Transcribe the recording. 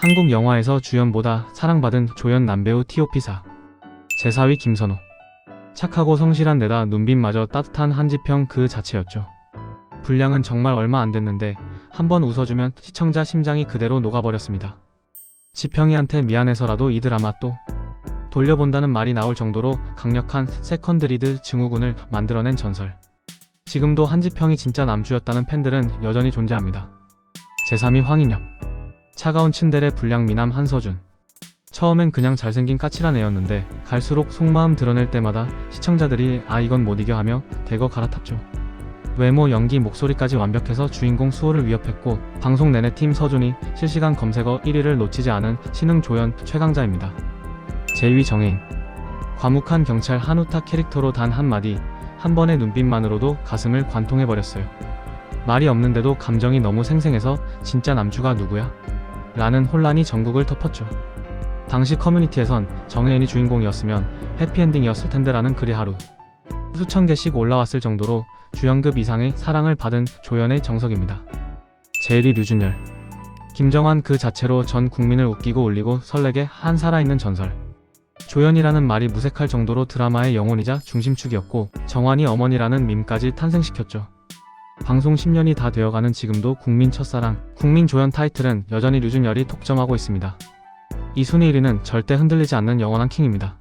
한국 영화에서 주연보다 사랑받은 조연 남배우 티오피사. 제4위 김선호. 착하고 성실한 데다 눈빛마저 따뜻한 한지평 그 자체였죠. 분량은 정말 얼마 안 됐는데 한번 웃어주면 시청자 심장이 그대로 녹아버렸습니다. 지평이한테 미안해서라도 이 드라마 또 돌려본다는 말이 나올 정도로 강력한 세컨드리드 증후군을 만들어낸 전설. 지금도 한지평이 진짜 남주였다는 팬들은 여전히 존재합니다. 제3위 황인엽. 차가운 츤데레 불량 미남 한서준. 처음엔 그냥 잘생긴 까칠한 애였는데 갈수록 속마음 드러낼 때마다 시청자들이 아 이건 못 이겨 하며 대거 갈아탔죠. 외모, 연기, 목소리까지 완벽해서 주인공 수호를 위협했고 방송 내내 팀 서준이 실시간 검색어 1위를 놓치지 않은 신흥 조연 최강자입니다. 제2위 정혜인. 과묵한 경찰 한우타 캐릭터로 단 한마디, 한 번의 눈빛만으로도 가슴을 관통해버렸어요. 말이 없는데도 감정이 너무 생생해서 진짜 남주가 누구야? 라는 혼란이 전국을 덮었죠. 당시 커뮤니티에선 정혜인이 주인공이었으면 해피엔딩이었을 텐데 라는 글이 하루 수천 개씩 올라왔을 정도로 주연급 이상의 사랑을 받은 조연의 정석입니다. 제일이 류준열 김정환 그 자체로 전 국민을 웃기고 울리고 설레게 한 살아있는 전설 조연이라는 말이 무색할 정도로 드라마의 영혼이자 중심축이었고 정환이 어머니라는 밈까지 탄생시켰죠. 방송 10년이 다 되어가는 지금도 국민 첫사랑, 국민 조연 타이틀은 여전히 류준열이 독점하고 있습니다. 이 순위 1위는 절대 흔들리지 않는 영원한 킹입니다.